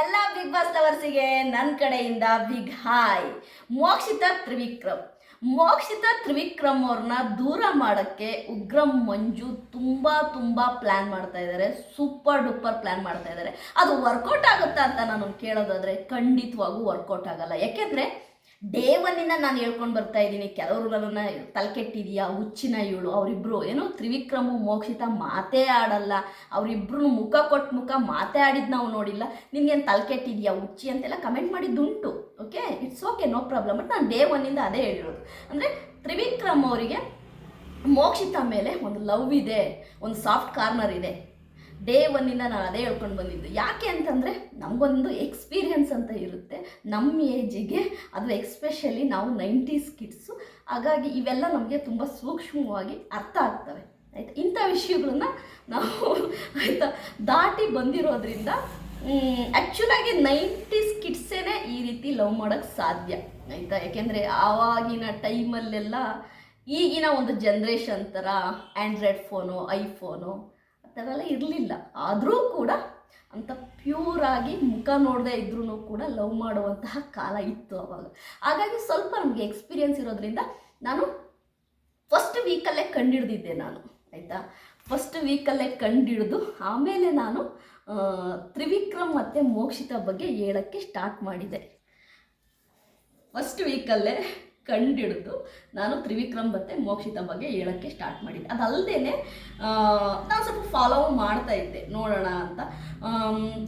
ಎಲ್ಲ big boss ಲವರ್ಸಿಗೆ ನನ್ನ ಕಡೆಯಿಂದ ಬಿಗ್ ಹಾಯ್ ಮೋಕ್ಷಿತ ತ್ರಿವಿಕ್ರಮ್. ಮೋಕ್ಷಿತ ತ್ರಿವಿಕ್ರಮ್ ಅವ್ರನ್ನ ದೂರ ಮಾಡೋಕ್ಕೆ ಉಗ್ರಂ ಮಂಜು ತುಂಬ ತುಂಬ ಪ್ಲ್ಯಾನ್ ಮಾಡ್ತಾ ಇದ್ದಾರೆ ಸೂಪರ್ ಡೂಪರ್ ಪ್ಲ್ಯಾನ್ ಮಾಡ್ತಾ ಇದ್ದಾರೆ ಅದು ವರ್ಕೌಟ್ ಆಗುತ್ತಾ ಅಂತ ನಾನು ಕೇಳೋದಾದ್ರೆ ಖಂಡಿತವಾಗೂ ವರ್ಕೌಟ್ ಆಗಲ್ಲ. ಯಾಕೆಂದರೆ ಡೇ ಒನ್ನಿಂದ ನಾನು ಹೇಳ್ಕೊಂಡು ಬರ್ತಾ ಇದ್ದೀನಿ. ಕೆಲವರು ನನ್ನ ತಲೆಕೆಟ್ಟಿದೆಯಾ ಹುಚ್ಚಿನ ಇವಳು ಅವರಿಬ್ಬರು ಏನು ತ್ರಿವಿಕ್ರಮು, ಮೋಕ್ಷಿತ ಮಾತೇ ಆಡಲ್ಲ. ಅವರಿಬ್ರು ಮುಖ ಕೊಟ್ಟು ಮುಖ ಮಾತೇ ಆಡಿದ್ದು ನಾವು ನೋಡಿಲ್ಲ. ನಿನ್ಗೇನು ತಲೆಕೆಟ್ಟಿದೆಯಾ ಹುಚ್ಚಿ ಅಂತೆಲ್ಲ comment ಮಾಡಿದ್ದುಂಟು. Okay it's okay no problem but ನಾನು ಡೇ ಒನ್ನಿಂದ ಅದೇ ಹೇಳಿರೋದು. ಅಂದರೆ ತ್ರಿವಿಕ್ರಮ್ ಅವರಿಗೆ ಮೋಕ್ಷಿತ ಮೇಲೆ ಒಂದು ಲವ್ ಇದೆ, ಒಂದು ಸಾಫ್ಟ್ ಕಾರ್ನರ್ ಇದೆ. ಡೇ ಒನ್ನಿಂದ ನಾನು ಅದೇ ಹೇಳ್ಕೊಂಡು ಬಂದಿದ್ದು. ಯಾಕೆ ಅಂತಂದರೆ ನಮಗೊಂದು ಎಕ್ಸ್ಪೀರಿಯನ್ಸ್ ಅಂತ ಇರುತ್ತೆ. ನಮ್ಮ ಏಜಿಗೆ ಅದು ಎಕ್ಸ್ಪೆಷಲಿ ನಾವು ನೈಂಟೀಸ್ ಕಿಡ್ಸು ಹಾಗಾಗಿ ಇವೆಲ್ಲ ನಮಗೆ ತುಂಬ ಸೂಕ್ಷ್ಮವಾಗಿ ಅರ್ಥ ಆಗ್ತವೆ. ಆಯಿತಾ? ಇಂಥ ವಿಷಯಗಳನ್ನ ನಾವು ಆಯಿತಾ ದಾಟಿ ಬಂದಿರೋದ್ರಿಂದ ಆ್ಯಕ್ಚುಲಾಗಿ ನೈಂಟೀಸ್ ಕಿಡ್ಸೇನೆ ಈ ರೀತಿ ಲವ್ ಮಾಡೋಕ್ಕೆ ಸಾಧ್ಯ. ಆಯಿತಾ? ಯಾಕೆಂದರೆ ಆವಾಗಿನ ಟೈಮಲ್ಲೆಲ್ಲ ಈಗಿನ ಒಂದು ಜನ್ರೇಷನ್ ಥರ ಆ್ಯಂಡ್ರಾಯ್ಡ್ ಫೋನು ಐಫೋನು ಎಲ್ಲ ಇರಲಿಲ್ಲ. ಆದರೂ ಕೂಡ ಅಂತ ಪ್ಯೂರಾಗಿ ಮುಖ ನೋಡದೆ ಇದ್ರೂ ಕೂಡ ಲವ್ ಮಾಡುವಂತಹ ಕಾಲ ಇತ್ತು ಅವಾಗ. ಹಾಗಾಗಿ ಸ್ವಲ್ಪ ನಮಗೆ ಎಕ್ಸ್ಪೀರಿಯನ್ಸ್ ಇರೋದ್ರಿಂದ ನಾನು ಫಸ್ಟ್ ವೀಕಲ್ಲೇ ಕಂಡಿಡ್ದಿದ್ದೆ ನಾನು, ಆಯಿತಾ? ಫಸ್ಟ್ ವೀಕಲ್ಲೇ ಕಂಡಿಡಿದು ಆಮೇಲೆ ನಾನು ತ್ರಿವಿಕ್ರಮ್ ಮತ್ತು ಮೋಕ್ಷಿತ ಬಗ್ಗೆ ಹೇಳೋಕ್ಕೆ ಸ್ಟಾರ್ಟ್ ಮಾಡಿದೆ. ಫಸ್ಟ್ ವೀಕಲ್ಲೇ ಕಂಡಿಡಿದು ನಾನು ತ್ರಿವಿಕ್ರಮ್ ಮತ್ತು ಮೋಕ್ಷಿತ ಬಗ್ಗೆ ಹೇಳೋಕ್ಕೆ ಸ್ಟಾರ್ಟ್ ಮಾಡಿದ್ದೆ. ಅದಲ್ಲದೆ ನಾನು ಸ್ವಲ್ಪ ಫಾಲೋ ಮಾಡ್ತಾ ಇದ್ದೆ. ನೋಡೋಣ ಅಂತ.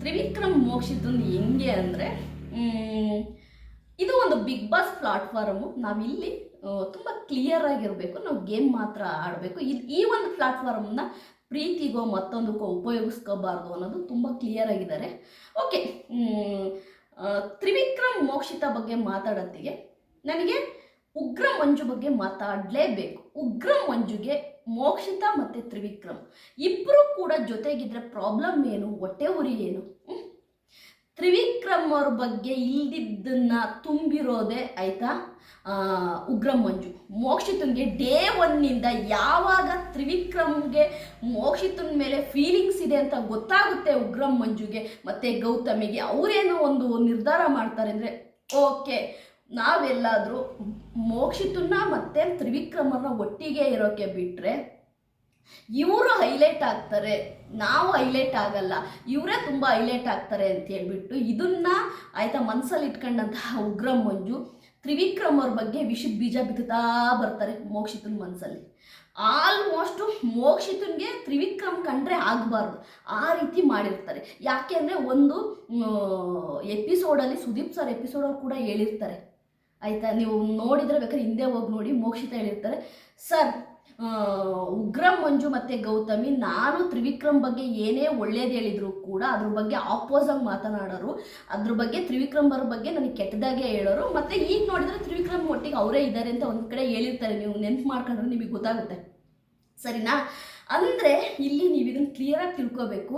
ತ್ರಿವಿಕ್ರಮ್ ಮೋಕ್ಷಿತಂದು ಹೆಂಗೆ ಅಂದರೆ ಇದು ಒಂದು ಬಿಗ್ ಬಾಸ್ ಪ್ಲಾಟ್ಫಾರ್ಮು. ನಾವಿಲ್ಲಿ ತುಂಬ ಕ್ಲಿಯರ್ ಆಗಿರಬೇಕು. ನಾವು ಗೇಮ್ ಮಾತ್ರ ಆಡಬೇಕು. ಇದು ಈ ಒಂದು ಪ್ಲಾಟ್ಫಾರ್ಮ್ನ ಪ್ರೀತಿಗೋ ಮತ್ತೊಂದಕ್ಕೋ ಉಪಯೋಗಿಸ್ಕೋಬಾರ್ದು ಅನ್ನೋದು ತುಂಬ ಕ್ಲಿಯರ್ ಆಗಿದ್ದಾರೆ. ಓಕೆ ತ್ರಿವಿಕ್ರಮ್ ಮೋಕ್ಷಿತ ಬಗ್ಗೆ ಮಾತಾಡೋತ್ತಿಗೆ, ನನಗೆ ಉಗ್ರ ಮಂಜು ಬಗ್ಗೆ ಮಾತಾಡಲೇಬೇಕು. ಉಗ್ರ ಮಂಜುಗೆ ಮೋಕ್ಷಿತ ಮತ್ತು ತ್ರಿವಿಕ್ರಮ್. ಇಬ್ಬರು ಕೂಡ ಜೊತೆಗಿದ್ರೆ ಪ್ರಾಬ್ಲಮ್ ಏನು? ಹೊಟ್ಟೆ ಉರಿ ಏನು? ತ್ರಿವಿಕ್ರಮ್ ಅವ್ರ ಬಗ್ಗೆ ಇಲ್ದಿದ್ದನ್ನ ತುಂಬಿರೋದೇ ಆಯ್ತಾ? ಉಗ್ರ ಮಂಜು. ಮೋಕ್ಷಿತನ್ಗೆ ಡೇ ಒನ್ನಿಂದ ಯಾವಾಗ ತ್ರಿವಿಕ್ರಮ್ಗೆ ಮೋಕ್ಷಿತನ ಮೇಲೆ ಫೀಲಿಂಗ್ಸ್ ಇದೆ ಅಂತ ಗೊತ್ತಾಗುತ್ತೆ ಉಗ್ರಂ ಮಂಜುಗೆ. ಮತ್ತು ಗೌತಮಿಗೆ ಅವರೇನೋ ಒಂದು ನಿರ್ಧಾರ ಮಾಡ್ತಾರೆ ಅಂದರೆ ಓಕೆ ನಾವೆಲ್ಲಾದರೂ ಮೋಕ್ಷಿತನ್ನ ಮತ್ತೆ ತ್ರಿವಿಕ್ರಮನ ಒಟ್ಟಿಗೆ ಇರೋಕ್ಕೆ ಬಿಟ್ಟರೆ ಇವರು ಹೈಲೈಟ್ ಆಗ್ತಾರೆ. ನಾವು ಹೈಲೈಟ್ ಆಗಲ್ಲ. ಇವರೇ ತುಂಬ ಹೈಲೈಟ್ ಆಗ್ತಾರೆ ಅಂತ ಹೇಳ್ಬಿಟ್ಟು ಇದನ್ನ ಆಯ್ತಾ ಮನಸ್ಸಲ್ಲಿ ಇಟ್ಕೊಂಡಂತಹ ಉಗ್ರ ಮಂಜು ತ್ರಿವಿಕ್ರಮ್ ಬಗ್ಗೆ ವಿಷದ ಬೀಜ ಬಿತ್ತುತ್ತಾ ಬರ್ತಾರೆ ಮೋಕ್ಷಿತನ ಮನಸ್ಸಲ್ಲಿ ಆಲ್ಮೋಸ್ಟು ಮೋಕ್ಷಿತನ್ಗೆ ತ್ರಿವಿಕ್ರಮ್ ಕಂಡ್ರೆ ಆಗಬಾರ್ದು. ಆ ರೀತಿ ಮಾಡಿರ್ತಾರೆ. ಯಾಕೆ ಅಂದರೆ ಒಂದು ಎಪಿಸೋಡಲ್ಲಿ ಸುದೀಪ್ ಸರ್ ಎಪಿಸೋಡಲ್ಲಿ ಕೂಡ ಹೇಳಿರ್ತಾರೆ. ಆಯಿತಾ? ನೀವು ನೋಡಿದರೆ ಬೇಕಾದ್ರೆ ಹಿಂದೆ ಹೋಗಿ ನೋಡಿ, ಮೋಕ್ಷಿತ ಹೇಳಿರ್ತಾರೆ. ಸರ್ ಉಗ್ರ ಮಂಜು ಮತ್ತು ಗೌತಮಿ, ನಾನು ತ್ರಿವಿಕ್ರಮ್ ಬಗ್ಗೆ ಏನೇ ಒಳ್ಳೇದು ಹೇಳಿದ್ರು ಕೂಡ ಅದ್ರ ಬಗ್ಗೆ ಆಪೋಸಾಗಿ ಮಾತನಾಡೋರು. ಅದ್ರ ಬಗ್ಗೆ ತ್ರಿವಿಕ್ರಮ್ ಅವ್ರ ಬಗ್ಗೆ ನನಗೆ ಕೆಟ್ಟದಾಗೆ ಹೇಳೋರು. ಮತ್ತು ಈಗ ನೋಡಿದ್ರೆ ತ್ರಿವಿಕ್ರಮ್ ಒಟ್ಟಿಗೆ ಅವರೇ ಇದ್ದಾರೆ ಅಂತ ಒಂದು ಕಡೆ ಹೇಳಿರ್ತಾರೆ. ನೀವು ನೆನ್ಪು ಮಾಡ್ಕೊಂಡ್ರೆ ನಿಮಗೆ ಗೊತ್ತಾಗುತ್ತೆ. ಸರಿನಾ? ಅಂದರೆ ಇಲ್ಲಿ ನೀವು ಇದನ್ನು ಕ್ಲಿಯರಾಗಿ ತಿಳ್ಕೊಬೇಕು.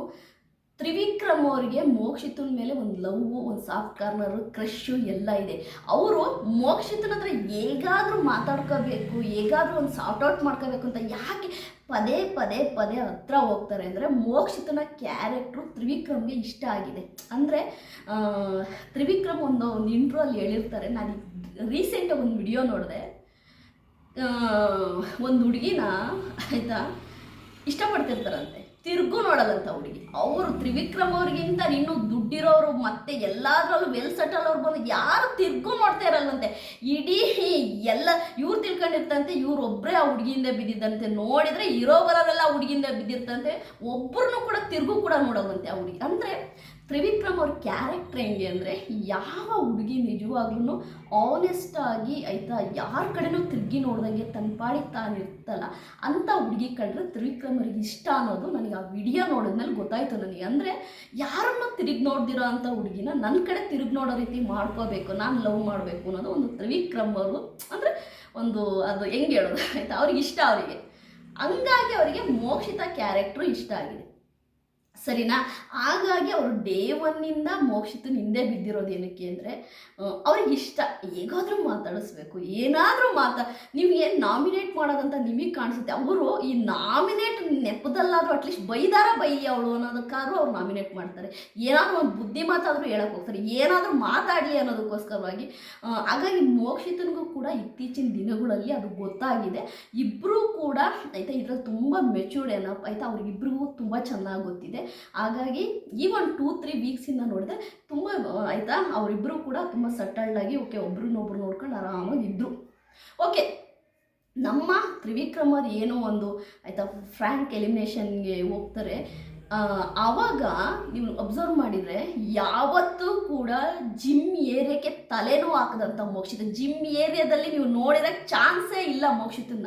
ತ್ರಿವಿಕ್ರಮ್ ಅವರಿಗೆ ಮೋಕ್ಷಿತನ ಮೇಲೆ ಒಂದು ಲವ್ ಒಂದು ಸಾಫ್ಟ್ ಕಾರ್ನರು ಕ್ರಶ್ಶು ಎಲ್ಲ ಇದೆ. ಅವರು ಮೋಕ್ಷಿತನ ಹತ್ರ ಹೇಗಾದರೂ ಮಾತಾಡ್ಕೋಬೇಕು, ಹೇಗಾದರೂ ಒಂದು ಸಾಫ್ಟ್ ಔಟ್ ಮಾಡ್ಕೋಬೇಕು ಅಂತ ಯಾಕೆ ಪದೇ ಪದೇ ಪದೇ ಹತ್ರ ಹೋಗ್ತಾರೆ ಅಂದರೆ ಮೋಕ್ಷಿತನ ಕ್ಯಾರೆಕ್ಟ್ರು ತ್ರಿವಿಕ್ರಮ್ಗೆ ಇಷ್ಟ ಆಗಿದೆ. ಅಂದರೆ ತ್ರಿವಿಕ್ರಮ್ ಒಂದು ಒಂದು ಇಂಟ್ರೋಲ್ಲಿ ಹೇಳಿರ್ತಾರೆ. ನಾನು ರೀಸೆಂಟಾಗಿ ಒಂದು ವಿಡಿಯೋ ನೋಡಿದೆ. ಒಂದು ಹುಡುಗಿನ, ಆಯಿತಾ, ಇಷ್ಟಪಡ್ತಿರ್ತಾರಂತೆ. ತಿರುಗು ನೋಡಲ್ಲಂತ ಹುಡುಗಿ. ಅವರು ತ್ರಿವಿಕ್ರಮ್ ಅವ್ರಿಗಿಂತ ಇನ್ನೂ ದುಡ್ಡಿರೋರು ಮತ್ತೆ ಎಲ್ಲಾದ್ರಲ್ಲೂ ವೆಲ್ ಸೆಟಲ್ ಅವ್ರು ಬಂದು ಯಾರು ತಿರ್ಗು ನೋಡ್ತಾ ಇರಲ್ಲಂತೆ ಇಡೀ ಎಲ್ಲ ಇವ್ರು ತಿಳ್ಕೊಂಡಿರ್ತಂತೆ ಇವ್ರು ಒಬ್ಬರೇ ಆ ಹುಡುಗಿಯಿಂದ ಬಿದ್ದಿದ್ದಂತೆ. ನೋಡಿದ್ರೆ ಇರೋ ಬರೋರೆಲ್ಲ ಹುಡುಗಿಯಿಂದ ಬಿದ್ದಿರ್ತಂತೆ. ಒಬ್ಬರನ್ನು ಕೂಡ ತಿರ್ಗು ಕೂಡ ನೋಡೋದಂತೆ ಆ ಹುಡುಗಿ. ಅಂದರೆ ತ್ರಿವಿಕ್ರಮ್ ಅವ್ರ ಕ್ಯಾರೆಕ್ಟರ್ ಹೆಂಗೆ ಅಂದರೆ ಯಾವ ಹುಡುಗಿ ನಿಜವಾಗ್ಲೂ ಆನೆಸ್ಟ್ ಆಗಿ ಆಯಿತಾ, ಯಾರ ಕಡೆನೂ ತಿರುಗಿ ನೋಡ್ದಂಗೆ ತನ್ನ ಪಾಡಿಗೆ ತಾನು ಇರ್ತಲ್ಲ ಅಂಥ ಹುಡುಗಿ ಕಂಡ್ರೆ ತ್ರಿವಿಕ್ರಮ್ ಅವ್ರಿಗೆ ಇಷ್ಟ ಅನ್ನೋದು ನನಗೆ ಆ ವಿಡಿಯೋ ನೋಡಿದ್ಮೇಲೆ ಗೊತ್ತಾಯ್ತು ನನಗೆ. ಅಂದರೆ ಯಾರನ್ನು ತಿರುಗಿ ನೋಡ್ದಿರೋ ಅಂಥ ಹುಡುಗಿನ ನನ್ನ ಕಡೆ ತಿರುಗಿ ನೋಡೋ ರೀತಿ ಮಾಡ್ಕೋಬೇಕು, ನಾನು ಲವ್ ಮಾಡಬೇಕು ಅನ್ನೋದು ಒಂದು ತ್ರಿವಿಕ್ರಮ್ ಅವರು. ಅಂದರೆ ಒಂದು ಅದು ಹೆಂಗೆ ಹೇಳೋದು, ಆಯಿತಾ? ಅವ್ರಿಗೆ ಇಷ್ಟ ಅವರಿಗೆ. ಹಂಗಾಗಿ ಅವರಿಗೆ ಮೋಕ್ಷಿತ ಕ್ಯಾರೆಕ್ಟ್ರು ಇಷ್ಟ ಆಗಿದೆ. ಸರಿನಾ? ಹಾಗಾಗಿ ಅವರು ಡೇ ಒನ್ನಿಂದ ಮೋಕ್ಷಿತ ಹಿಂದೆ ಬಿದ್ದಿರೋದು ಏನಕ್ಕೆ ಅಂದರೆ ಅವ್ರಿಗೆ ಇಷ್ಟ. ಹೇಗಾದರೂ ಮಾತಾಡಿಸ್ಬೇಕು. ಏನಾದರೂ ಮಾತಾ ಏನು ನಾಮಿನೇಟ್ ಮಾಡೋದಂತ ನಿಮಗೆ ಕಾಣಿಸುತ್ತೆ? ಅವರು ಈ ನಾಮಿನೇಟ್ ನೆಪದಲ್ಲಾದರೂ ಅಟ್ಲೀಸ್ಟ್ ಬೈದಾರ ಬೈಲಿ ಅವಳು ಅನ್ನೋದಕ್ಕಾದರೂ ಅವ್ರು ನಾಮಿನೇಟ್ ಮಾಡ್ತಾರೆ. ಏನಾದರೂ ಒಂದು ಬುದ್ಧಿ ಮಾತಾದರೂ ಹೇಳಕ್ಕೆ ಹೋಗ್ತಾರೆ. ಏನಾದರೂ ಮಾತಾಡಲಿ ಅನ್ನೋದಕ್ಕೋಸ್ಕರವಾಗಿ ಹಾಗಾಗಿ ಮೋಕ್ಷಿತನಿಗೂ ಕೂಡ ಇತ್ತೀಚಿನ ದಿನಗಳಲ್ಲಿ ಅದು ಗೊತ್ತಾಗಿದೆ. ಇಬ್ಬರೂ ಕೂಡ, ಆಯಿತಾ ಇದ್ರಲ್ಲಿ ತುಂಬ ಮೆಚೂರ್ಡ್ ಏನಪ್ಪ, ಆಯಿತಾ ಅವ್ರಿಗಿಬ್ರಿಗೂ ತುಂಬ ಚೆನ್ನಾಗಿ ಗೊತ್ತಿದೆ. ಹಾಗಾಗಿ ಈ ಒಂದು ಟೂ ತ್ರೀ ವೀಕ್ಸಿಂದ ನೋಡಿದ್ರೆ ತುಂಬ ಆಯಿತಾ? ಅವರಿಬ್ಬರು ಕೂಡ ತುಂಬ ಸಟಲ್ಡಾಗಿ ಓಕೆ ಒಬ್ರನ್ನೊಬ್ರು ನೋಡ್ಕೊಂಡು ಆರಾಮಾಗಿ ಇದ್ದರು ಓಕೆ ನಮ್ಮ ತ್ರಿವಿಕ್ರಮದ ಏನೋ ಒಂದು, ಆಯಿತಾ ಫ್ರ್ಯಾಂಕ್ ಎಲಿಮಿನೇಷನ್ಗೆ ಹೋಗ್ತಾರೆ. ಆವಾಗ ನೀವು ಅಬ್ಸರ್ವ್ ಮಾಡಿದರೆ ಯಾವತ್ತೂ ಕೂಡ ಜಿಮ್ ಏರಿಯಾಕ್ಕೆ ತಲೆನೂ ಹಾಕದಂತ ಮೋಕ್ಷಿತ. ಜಿಮ್ ಏರಿಯಾದಲ್ಲಿ ನೀವು ನೋಡಿದ ಚಾನ್ಸೇ ಇಲ್ಲ ಮೋಕ್ಷಿತನ್ನ.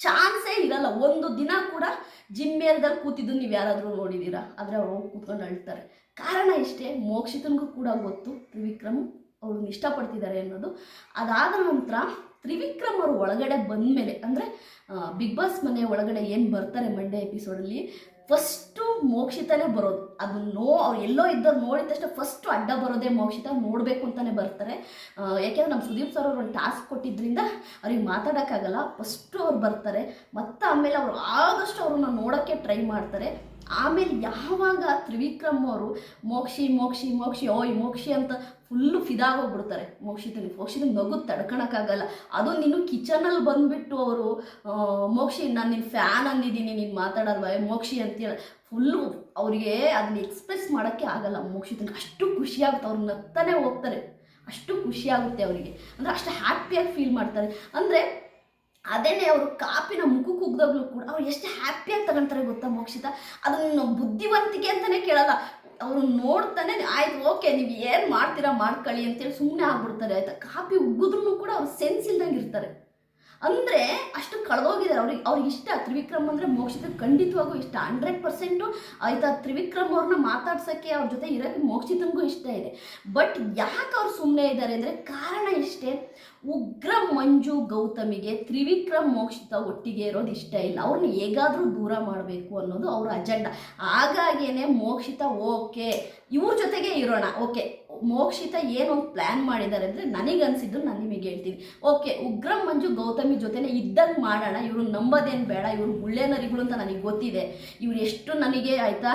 ಚಾನ್ಸೇ ಇರಲ್ಲ. ಒಂದು ದಿನ ಕೂಡ ಜಿಮ್ ಏರಿಯಾದಲ್ಲಿ ಕೂತಿದ್ದು ನೀವು ಯಾರಾದರೂ ನೋಡಿದ್ದೀರಾ? ಆದರೆ ಅವ್ರು ಹೋಗಿ ಕೂತ್ಕೊಂಡು ಅಳ್ತಾರೆ. ಕಾರಣ ಇಷ್ಟೇ, ಮೋಕ್ಷಿತನಿಗೂ ಕೂಡ ಗೊತ್ತು ತ್ರಿವಿಕ್ರಮ್ ಅವ್ರನ್ನ ಇಷ್ಟಪಡ್ತಿದ್ದಾರೆ ಅನ್ನೋದು. ಅದಾದ ನಂತರ ತ್ರಿವಿಕ್ರಮ್ ಅವರು ಒಳಗಡೆ ಬಂದಮೇಲೆ, ಅಂದರೆ ಬಿಗ್ ಬಾಸ್ ಮನೆ ಒಳಗಡೆ ಏನು ಬರ್ತಾರೆ ಮಂಡೇ ಎಪಿಸೋಡಲ್ಲಿ ಫಸ್ಟು ಮೋಕ್ಷಿತನೇ ಬರೋದು. ಅದು ನೋ, ಅವ್ರು ಎಲ್ಲೋ ಇದ್ದವ್ರು ನೋಡಿದ ತಕ್ಷಣ ಫಸ್ಟು ಅಡ್ಡ ಬರೋದೇ ಮೋಕ್ಷಿತ, ನೋಡಬೇಕು ಅಂತಲೇ ಬರ್ತಾರೆ. ಯಾಕೆಂದರೆ ನಮ್ಮ ಸುದೀಪ್ ಸರ್ ಅವ್ರು ಒಂದು ಟಾಸ್ಕ್ ಕೊಟ್ಟಿದ್ದರಿಂದ ಅವ್ರಿಗೆ ಮಾತಾಡೋಕ್ಕಾಗಲ್ಲ. ಫಸ್ಟು ಅವ್ರು ಬರ್ತಾರೆ. ಮತ್ತು ಆಮೇಲೆ ಅವರು ಆದಷ್ಟು ಅವ್ರನ್ನ ನೋಡೋಕ್ಕೆ ಟ್ರೈ ಮಾಡ್ತಾರೆ. ಆಮೇಲೆ ಯಾವಾಗ ತ್ರಿವಿಕ್ರಮ್ ಅವರು ಮೋಕ್ಷಿ ಮೋಕ್ಷಿ ಮೋಕ್ಷಿ, ಓಯ್ ಮೋಕ್ಷಿ ಅಂತ ಫುಲ್ಲು ಫಿದಾಗೋಗ್ಬಿಡ್ತಾರೆ ಮೋಕ್ಷಿತನಿಗೆ ಮೋಕ್ಷದಲ್ಲಿ ನಗು ತಡ್ಕೊಳಕ್ಕಾಗಲ್ಲ ಅದು ನೀನು ಕಿಚನಲ್ಲಿ ಬಂದುಬಿಟ್ಟು ಅವರು ಮೋಕ್ಷಿ, ನಾನು ನಿನ್ನ ಫ್ಯಾನ್ ಅಂದಿದ್ದೀನಿ, ನೀನು ಮಾತಾಡಲ್ವ ಮೋಕ್ಷಿ ಅಂತೇಳಿ ಫುಲ್ಲು ಅವರಿಗೆ ಅದನ್ನ ಎಕ್ಸ್ಪ್ರೆಸ್ ಮಾಡೋಕ್ಕೆ ಆಗಲ್ಲ ಮೋಕ್ಷಿತನಿಗೆ ಅಷ್ಟು ಖುಷಿಯಾಗುತ್ತೆ, ಅವ್ರು ನಗ್ತಾನೆ ಹೋಗ್ತಾರೆ. ಅಷ್ಟು ಖುಷಿಯಾಗುತ್ತೆ ಅವರಿಗೆ. ಅಂದರೆ ಅಷ್ಟು ಹ್ಯಾಪಿಯಾಗಿ ಫೀಲ್ ಮಾಡ್ತಾರೆ. ಅಂದರೆ ಅದೇನೇ ಅವರು ಕಾಪಿನ ಮುಖಕ್ಕೆ ಕುಗ್ದಾಗ್ಲೂ ಕೂಡ ಅವ್ರು ಎಷ್ಟು ಹ್ಯಾಪಿಯಾಗಿ ತಗೊಳ್ತಾರೆ ಗೊತ್ತಾ ಮೋಕ್ಷಿತ ಅದನ್ನು ಬುದ್ಧಿವಂತಿಕೆ ಅಂತಲೇ ಕೇಳಲ್ಲ. ಅವರು ನೋಡ್ತಾನೆ ಆಯ್ತು, ಓಕೆ, ನೀವು ಏನು ಮಾಡ್ತೀರಾ ಮಾಡ್ಕೊಳ್ಳಿ ಅಂತೇಳಿ ಸುಮ್ಮನೆ ಆಗ್ಬಿಡ್ತಾರೆ, ಆಯ್ತಾ? ಕಾಪಿ ಉಗಿದ್ರೂ ಕೂಡ ಅವ್ರು ಸೆನ್ಸ್ ಇಲ್ದಂಗೆ ಇರ್ತಾರೆ. ಅಂದರೆ ಅಷ್ಟು ಕಳೆದೋಗಿದ್ದಾರೆ. ಅವ್ರಿಗೆ ಅವ್ರಿಗೆ ಇಷ್ಟ. ತ್ರಿವಿಕ್ರಮ್ ಅಂದರೆ ಮೋಕ್ಷಿತ ಖಂಡಿತವಾಗೂ ಇಷ್ಟ. ಹಂಡ್ರೆಡ್ ಪರ್ಸೆಂಟು ಆಯ್ತಾ ತ್ರಿವಿಕ್ರಮ್ ಅವ್ರನ್ನ ಮಾತಾಡ್ಸೋಕ್ಕೆ ಅವ್ರ ಜೊತೆ ಇರೋಕ್ಕೆ ಮೋಕ್ಷಿತನಿಗೂ ಇಷ್ಟ ಇದೆ. ಬಟ್ ಯಾಕೆ ಅವ್ರು ಸುಮ್ಮನೆ ಇದ್ದಾರೆ ಅಂದರೆ ಕಾರಣ ಇಷ್ಟೇ. ಉಗ್ರ ಮಂಜು ಗೌತಮಿಗೆ ತ್ರಿವಿಕ್ರಮ್ ಮೋಕ್ಷಿತ ಒಟ್ಟಿಗೆ ಇರೋದು ಇಷ್ಟ ಇಲ್ಲ. ಅವ್ರನ್ನ ಹೇಗಾದರೂ ದೂರ ಮಾಡಬೇಕು ಅನ್ನೋದು ಅವ್ರ ಅಜೆಂಡ. ಹಾಗಾಗೇನೆ ಮೋಕ್ಷಿತ ಓಕೆ. ಇವ್ರ ಜೊತೆಗೆ ಇರೋಣ. ಓಕೆ. ಮೋಕ್ಷಿತ ಏನು ಪ್ಲ್ಯಾನ್ ಮಾಡಿದ್ದಾರೆ ಅಂದರೆ ನನಗನ್ಸಿದ್ದು ನಾನು ನಿಮಗೆ ಹೇಳ್ತೀನಿ. ಓಕೆ ಉಗ್ರ ಮಂಜು ಗೌತಮಿ ಜೊತೆನೆ ಇದ್ದಂಗೆ ಮಾಡೋಣ, ಇವರು ನಂಬೋದೇನು ಬೇಡ, ಇವರು ಗುಳ್ಳೆ ನರಿಗಳು ಅಂತ ನನಗೆ ಗೊತ್ತಿದೆ. ಇವ್ರು ಎಷ್ಟು ನನಗೆ ಆಯಿತಾ,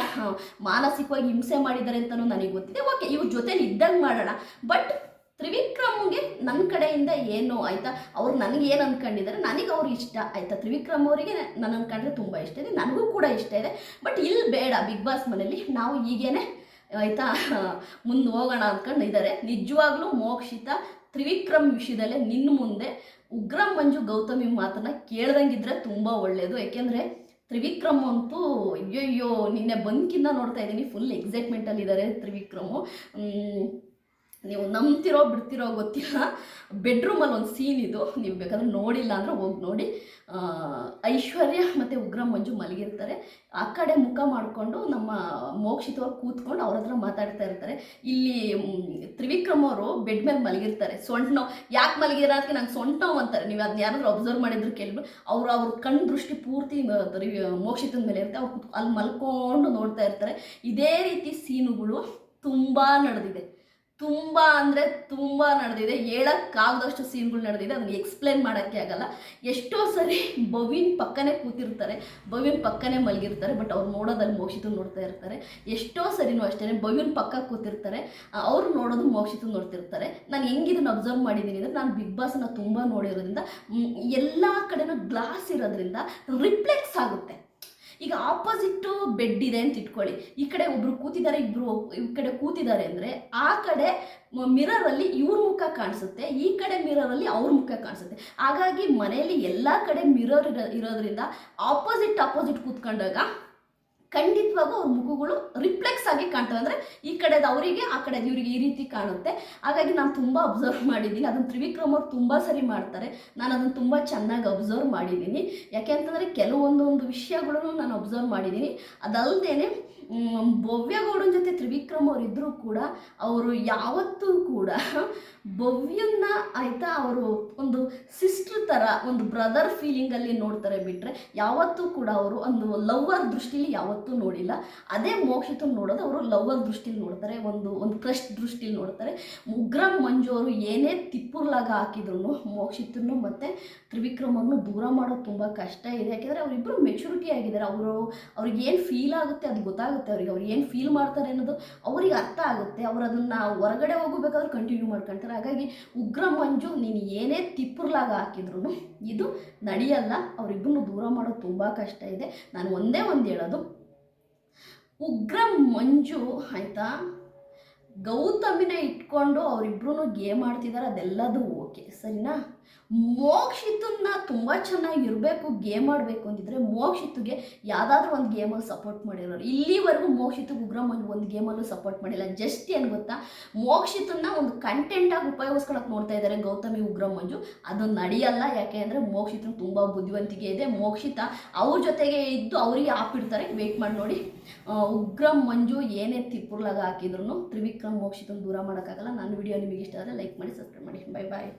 ಮಾನಸಿಕವಾಗಿ ಹಿಂಸೆ ಮಾಡಿದ್ದಾರೆ ಅಂತಲೂ ನನಗೆ ಗೊತ್ತಿದೆ. ಓಕೆ ಇವ್ರ ಜೊತೆಲಿ ಇದ್ದಂಗೆ ಮಾಡೋಣ. ಬಟ್ ತ್ರಿವಿಕ್ರಮ್ಗೆ ನನ್ನ ಕಡೆಯಿಂದ ಏನು ಆಯಿತಾ, ಅವ್ರು ನನಗೆ ಏನು ಅಂದ್ಕೊಂಡಿದ್ದಾರೆ ನನಗೆ ಅವ್ರು ಇಷ್ಟ. ಆಯಿತಾ, ತ್ರಿವಿಕ್ರಮ್ ಅವರಿಗೆ ನನ್ನ ಅಂದ್ಕೊಂಡ್ರೆ ತುಂಬ ಇಷ್ಟ ಇದೆ, ನನಗೂ ಕೂಡ ಇಷ್ಟ ಇದೆ. ಬಟ್ ಇಲ್ಲಿ ಬೇಡ, ಬಿಗ್ ಬಾಸ್ ಮನೇಲಿ ನಾವು ಹೀಗೇನೆ ಆಯಿತಾ? ಮುಂದೆ ಹೋಗೋಣ ಅಂದ್ಕೊಂಡು ಇದ್ದಾರೆ ನಿಜವಾಗ್ಲೂ ಮೋಕ್ಷಿತ ತ್ರಿವಿಕ್ರಮ್ ವಿಷಯದಲ್ಲೇ ನಿನ್ನ ಮುಂದೆ ಉಗ್ರ ಮಂಜು ಗೌತಮಿ ಮಾತನ್ನ ಕೇಳ್ದಂಗಿದ್ರೆ ತುಂಬ ಒಳ್ಳೆಯದು ಯಾಕೆಂದರೆ ತ್ರಿವಿಕ್ರಮ್ ಅಂತೂ ಅಯ್ಯಯ್ಯೋ, ನಿನ್ನೆ ಬಂಕಿಂದ ನೋಡ್ತಾ ಇದ್ದೀನಿ ಫುಲ್ ಎಕ್ಸೈಟ್ಮೆಂಟಲ್ಲಿದ್ದಾರೆ ತ್ರಿವಿಕ್ರಮು. ನೀವು ನಂಬ್ತಿರೋ ಬಿಡ್ತಿರೋ ಗೊತ್ತಿಲ್ಲ. ಬೆಡ್ರೂಮಲ್ಲಿ ಒಂದು ಸೀನ್ ಇದು. ನೀವು ಬೇಕಾದ್ರೆ ನೋಡಿಲ್ಲ ಅಂದರೆ ಹೋಗಿ ನೋಡಿ. ಐಶ್ವರ್ಯ ಮತ್ತು ಉಗ್ರ ಮಂಜು ಮಲಗಿರ್ತಾರೆ. ಆ ಕಡೆ ಮುಖ ಮಾಡಿಕೊಂಡು ನಮ್ಮ ಮೋಕ್ಷಿತವ್ರು ಕೂತ್ಕೊಂಡು ಅವ್ರ ಹತ್ರ ಮಾತಾಡ್ತಾ ಇರ್ತಾರೆ. ಇಲ್ಲಿ ತ್ರಿವಿಕ್ರಮ್ ಅವರು ಬೆಡ್ ಮೇಲೆ ಮಲಗಿರ್ತಾರೆ. ಸೊಂಟ ನೋವು ಯಾಕೆ ಮಲಗಿರ ಅದಕ್ಕೆ ನಂಗೆ ಸೊಂಟ ನೋವು ಅಂತಾರೆ. ನೀವು ಅದನ್ನ ಯಾರಾದರೂ ಅಬ್ಸರ್ವ್ ಮಾಡಿದ್ರು ಕೇಳಿದ್ರು ಅವರು, ಅವ್ರ ಕಣ್ಣು ದೃಷ್ಟಿ ಪೂರ್ತಿ ಮೋಕ್ಷಿತನ ಮೇಲೆ ಇರುತ್ತೆ. ಅವ್ರು ಅಲ್ಲಿ ಮಲ್ಕೊಂಡು ನೋಡ್ತಾ ಇರ್ತಾರೆ. ಇದೇ ರೀತಿ ಸೀನುಗಳು ತುಂಬ ನಡೆದಿದೆ. ತುಂಬ ಅಂದರೆ ತುಂಬ ನಡೆದಿದೆ. ಹೇಳೋಕ್ಕಾಗದಷ್ಟು ಸೀನ್ಗಳು ನಡೆದಿದೆ. ಅದನ್ನು ಎಕ್ಸ್ಪ್ಲೇನ್ ಮಾಡೋಕ್ಕೆ ಆಗಲ್ಲ. ಎಷ್ಟೋ ಸರಿ ಬವಿನ್ ಪಕ್ಕನೆ ಕೂತಿರ್ತಾರೆ. ಬವಿನ್ ಪಕ್ಕನೆ ಮಲಗಿರ್ತಾರೆ. ಬಟ್ ಅವ್ರು ನೋಡೋದಲ್ಲಿ ಮೋಕ್ಷಿತು ನೋಡ್ತಾ ಇರ್ತಾರೆ. ಎಷ್ಟೋ ಸರಿನೂ ಅಷ್ಟೇ. ಬವಿನ್ ಪಕ್ಕ ಕೂತಿರ್ತಾರೆ. ಅವ್ರು ನೋಡೋದು ಮೋಕ್ಷಿತು ನೋಡ್ತಿರ್ತಾರೆ. ನಾನು ಹೆಂಗಿದನ್ನು ಅಬ್ಸರ್ವ್ ಮಾಡಿದ್ದೀನಿ ಅಂದರೆ ನಾನು ಬಿಗ್ ಬಾಸ್ನ ತುಂಬ ನೋಡಿರೋದ್ರಿಂದ ಎಲ್ಲ ಕಡೆನೂ ಗ್ಲಾಸ್ ಇರೋದ್ರಿಂದ ರಿಫ್ಲೆಕ್ಸ್ ಆಗುತ್ತೆ. ಈಗ ಆಪೋಸಿಟ್ಟು ಬೆಡ್ ಇದೆ ಅಂತ ಇಟ್ಕೊಳ್ಳಿ. ಈ ಕಡೆ ಒಬ್ರು ಕೂತಿದ್ದಾರೆ, ಇಬ್ರು ಈ ಕಡೆ ಕೂತಿದ್ದಾರೆ ಅಂದರೆ ಆ ಕಡೆ ಮಿರರಲ್ಲಿ ಇವ್ರ ಮುಖ ಕಾಣಿಸುತ್ತೆ, ಈ ಕಡೆ ಮಿರರಲ್ಲಿ ಅವ್ರ ಮುಖ ಕಾಣಿಸುತ್ತೆ. ಹಾಗಾಗಿ ಮನೆಯಲ್ಲಿ ಎಲ್ಲ ಕಡೆ ಮಿರರ್ ಇರೋ ಇರೋದ್ರಿಂದ ಆಪೋಸಿಟ್ ಆಪೋಸಿಟ್ ಕೂತ್ಕೊಂಡಾಗ ಖಂಡಿತವಾಗೂ ಅವ್ರ ಮುಖಗಳು ರಿಫ್ಲೆಕ್ಸ್ ಆಗಿ ಕಾಣ್ತವೆ. ಅಂದರೆ ಈ ಕಡೆದು ಅವರಿಗೆ, ಆ ಕಡೆದು ಇವರಿಗೆ ಈ ರೀತಿ ಕಾಣುತ್ತೆ. ಹಾಗಾಗಿ ನಾನು ತುಂಬ ಅಬ್ಸರ್ವ್ ಮಾಡಿದ್ದೀನಿ. ಅದನ್ನು ತ್ರಿವಿಕ್ರಮ್ ಅವ್ರು ತುಂಬ ಸರಿ ಮಾಡ್ತಾರೆ. ನಾನು ಅದನ್ನು ತುಂಬ ಚೆನ್ನಾಗಿ ಅಬ್ಸರ್ವ್ ಮಾಡಿದ್ದೀನಿ. ಯಾಕೆ ಅಂತಂದರೆ ಕೆಲವೊಂದೊಂದು ವಿಷಯಗಳನ್ನು ನಾನು ಅಬ್ಸರ್ವ್ ಮಾಡಿದ್ದೀನಿ. ಅದಲ್ಲದೆ ಭವ್ಯಗೌಡನ ಜೊತೆ ತ್ರಿವಿಕ್ರಮ್ ಅವರಿದ್ದರೂ ಕೂಡ ಅವರು ಯಾವತ್ತೂ ಕೂಡ ಭವ್ಯನ್ನ ಆಯಿತಾ ಅವರು ಒಂದು ಸಿಸ್ಟರ್ ಥರ ಒಂದು ಬ್ರದರ್ ಫೀಲಿಂಗಲ್ಲಿ ನೋಡ್ತಾರೆ ಬಿಟ್ಟರೆ ಯಾವತ್ತೂ ಕೂಡ ಅವರು ಒಂದು ಲವ್ವರ್ ದೃಷ್ಟಿಲಿ ಯಾವತ್ತೂ ನೋಡಿಲ್ಲ. ಅದೇ ಮೋಕ್ಷಿತನ ನೋಡೋದು ಅವರು ಲವ್ವರ್ ದೃಷ್ಟಿಲಿ ನೋಡ್ತಾರೆ, ಒಂದು ಒಂದು ಕ್ರಶ್ ದೃಷ್ಟಿಲಿ ನೋಡ್ತಾರೆ. ಉಗ್ರಂ ಮಂಜು ಅವರು ಏನೇ ತಿಪ್ಪುರ್ಲಾಗ ಹಾಕಿದ್ರು ಮೋಕ್ಷಿತನ್ನು ಮತ್ತು ತ್ರಿವಿಕ್ರಮನ್ನು ದೂರ ಮಾಡೋದು ತುಂಬ ಕಷ್ಟ ಇದೆ. ಯಾಕೆಂದರೆ ಅವರಿಬ್ಬರು ಮೆಚುರಿಟಿ ಆಗಿದ್ದಾರೆ. ಅವರು ಅವ್ರಿಗೆ ಏನು ಫೀಲ್ ಆಗುತ್ತೆ ಅದು ಗೊತ್ತಾಗುತ್ತೆ ಅವ್ರಿಗೆ. ಅವ್ರು ಏನು ಫೀಲ್ ಮಾಡ್ತಾರೆ ಅನ್ನೋದು ಅವ್ರಿಗೆ ಅರ್ಥ ಆಗುತ್ತೆ, ಅವ್ರು ಅದನ್ನು ಹೊರಗಡೆ ಹೋಗಬೇಕಾದ್ರೆ ಕಂಟಿನ್ಯೂ ಮಾಡ್ಕೊಳ್ತಾರೆ ಹಾಗಾಗಿ ಉಗ್ರ ಮಂಜು ನೀನು ಏನೇ ತಿಪ್ಪುರ್ಲಾಗ ಹಾಕಿದ್ರು ಇದು ನಡೆಯಲ್ಲ ಅವರಿಬ್ಬರನ್ನು ದೂರ ಮಾಡೋದು ತುಂಬ ಕಷ್ಟ ಇದೆ. ನಾನು ಒಂದೇ ಒಂದು ಹೇಳೋದು, ಉಗ್ರ ಮಂಜು ಆಯಿತಾ? ಗೌತಮಿನ ಇಟ್ಕೊಂಡು ಅವರಿಬ್ರು ಗೇಮ್ ಆಡ್ತಿದ್ದಾರೆ ಅದೆಲ್ಲದೂ ಓಕೆ, ಸರಿನಾ? ಮೋಕ್ಷಿತನ್ನ ತುಂಬ ಚೆನ್ನಾಗಿ ಇರಬೇಕು ಗೇಮ್ ಆಡಬೇಕು ಅಂತಿದ್ರೆ ಮೋಕ್ಷಿತ್ಗೆ ಯಾವುದಾದ್ರೂ ಒಂದು ಗೇಮಲ್ಲಿ ಸಪೋರ್ಟ್ ಮಾಡಿರೋರು. ಇಲ್ಲಿವರೆಗೂ ಮೋಕ್ಷಿತ್ಗೆ ಉಗ್ರಮ್ ಮಂಜು ಒಂದು ಗೇಮಲ್ಲೂ ಸಪೋರ್ಟ್ ಮಾಡಿಲ್ಲ. ಜಸ್ಟ್ ಏನು ಗೊತ್ತಾ? ಮೋಕ್ಷಿತನ್ನ ಒಂದು ಕಂಟೆಂಟಾಗಿ ಉಪಯೋಗಿಸ್ಕೊಳಕ್ಕೆ ನೋಡ್ತಾ ಇದ್ದಾರೆ ಗೌತಮಿ ಉಗ್ರಮಂಜು ಅದು ನಡೆಯಲ್ಲ. ಯಾಕೆ ಅಂದರೆ ಮೋಕ್ಷಿತನ ತುಂಬ ಬುದ್ಧಿವಂತಿಕೆ ಇದೆ. ಮೋಕ್ಷಿತ ಅವ್ರ ಜೊತೆಗೆ ಇದ್ದು ಅವರಿಗೆ ಹಾಕ್ಬಿಡ್ತಾರೆ ವೆಯ್ಟ್ ಮಾಡಿ ನೋಡಿ. ಉಗ್ರಂ, ಮಂಜು ಏನೇ ತಿಪ್ಪುರ್ಲಾಗ ಹಾಕಿದ್ರು ತ್ರಿವಿಕ್ರಮ್ ಮೋಕ್ಷಿತನ ದೂರ ಮಾಡೋಕ್ಕಾಗಲ್ಲ. ನನ್ನ ವಿಡಿಯೋ ನಿಮಗೆ ಇಷ್ಟ ಆದರೆ ಲೈಕ್ ಮಾಡಿ ಸಬ್ಸ್ಕ್ರೈಬ್ ಮಾಡಿ. Bye bye